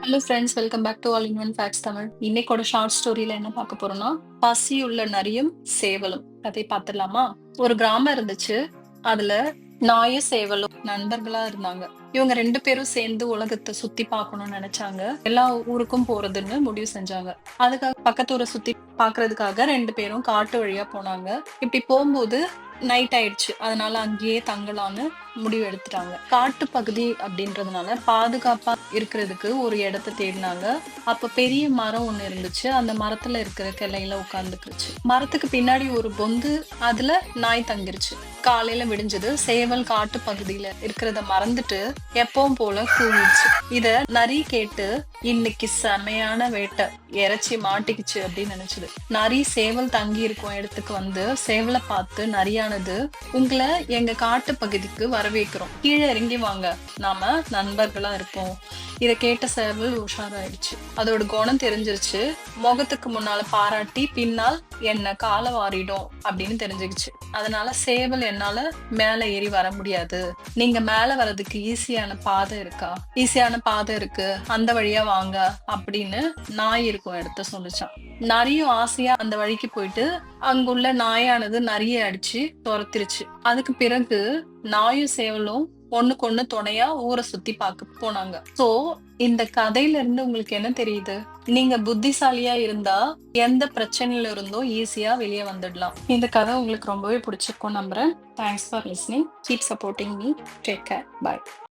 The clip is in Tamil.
Hello friends welcome back to all in one facts Tamil இன்னைக்கோட short ஸ்டோரியில என்ன பார்க்க போறோம்னா பசி உள்ள நரியும் சேவலும். கதை பார்த்துடலாமா? ஒரு கிராமம் இருந்துச்சு. அதுல நாயும் சேவலும் நண்பர்களா இருந்தாங்க. இவங்க ரெண்டு பேரும் சேர்ந்து உலகத்தை சுத்தி பார்க்கணும்னு நினைச்சாங்க. எல்லா ஊருக்கும் போறதுன்னு முடிவு செஞ்சாங்க. அதுக்காக பக்கத்து ஊரை சுத்தி பாக்குறதுக்காக ரெண்டு பேரும் காட்டு வழியா போனாங்க. இப்படி போகும்போது நைட் ஆயிடுச்சு. அதனால அங்கேயே தங்கலான்னு முடிவு எடுத்துட்டாங்க. காட்டு பகுதி அப்படின்றதுனால பாதுகாப்பா இருக்கிறதுக்கு ஒரு இடத்த தேடினாங்க. அப்ப பெரிய மரம் ஒண்ணு இருந்துச்சு. அந்த மரத்துல இருக்கிற கிளையில உட்கார்ந்துக்குச்சு மரத்துக்கு பின்னாடி ஒரு பொந்து அதுல நாய் தங்கிருச்சு. காலையில விடிஞ்சது சேவல் காட்டு பகுதியில இருக்கிறத மறந்துட்டு எப்பவும் போல கூவிடுச்சு. இத நரி கேட்டு இன்னைக்கு செமையான வேட்டை. இறைச்சி மாட்டிக்கிச்சு அப்படின்னு நினைச்சது. நரி சேவல் தங்கி இருக்கும் இடத்துக்கு வந்து சேவலை பார்த்து நரியானது உங்களை எங்க காட்டு பகுதிக்கு வரவேற்கிறோம். கீழே இறங்கி வாங்க. நாம நண்பர்களா இருப்போம். இத கேட்ட சேவல் உஷாராயிடுச்சு. அதோட குணம் தெரிஞ்சிருச்சு. முகத்துக்கு முன்னால பாராட்டி பின்னால் என்ன கால வாரிடும் அப்படின்னு தெரிஞ்சுக்கிச்சு. அதனால சேவல் என்னால மேல ஏறி வர முடியாது. நீங்க மேல வர்றதுக்கு ஈஸியான பாதை இருக்கா? ஈஸியான பாதை இருக்கு. அந்த வழியா வாங்க அப்படின்னு நாய் இருக்கும் இடத்த சொல்லிச்சான். நரியும் ஆசையா அந்த வழிக்கு போயிட்டு அங்குள்ள நாயானது நிறைய அடிச்சு துரத்திருச்சு. அதுக்கு பிறகு நாயும் சேவலும் ஒண்ணுக்கு ஒண்ணு துணையா ஊரை சுத்தி பார்க்க போனாங்க. சோ இந்த கதையில இருந்து உங்களுக்கு என்ன தெரியுது? நீங்க புத்திசாலியா இருந்தா எந்த பிரச்சனையில இருந்தோ ஈஸியா வெளியே வந்துடலாம். இந்த கதை உங்களுக்கு ரொம்பவே பிடிச்சிருக்கும் நம்புறேன். Thanks for listening keep supporting me take care bye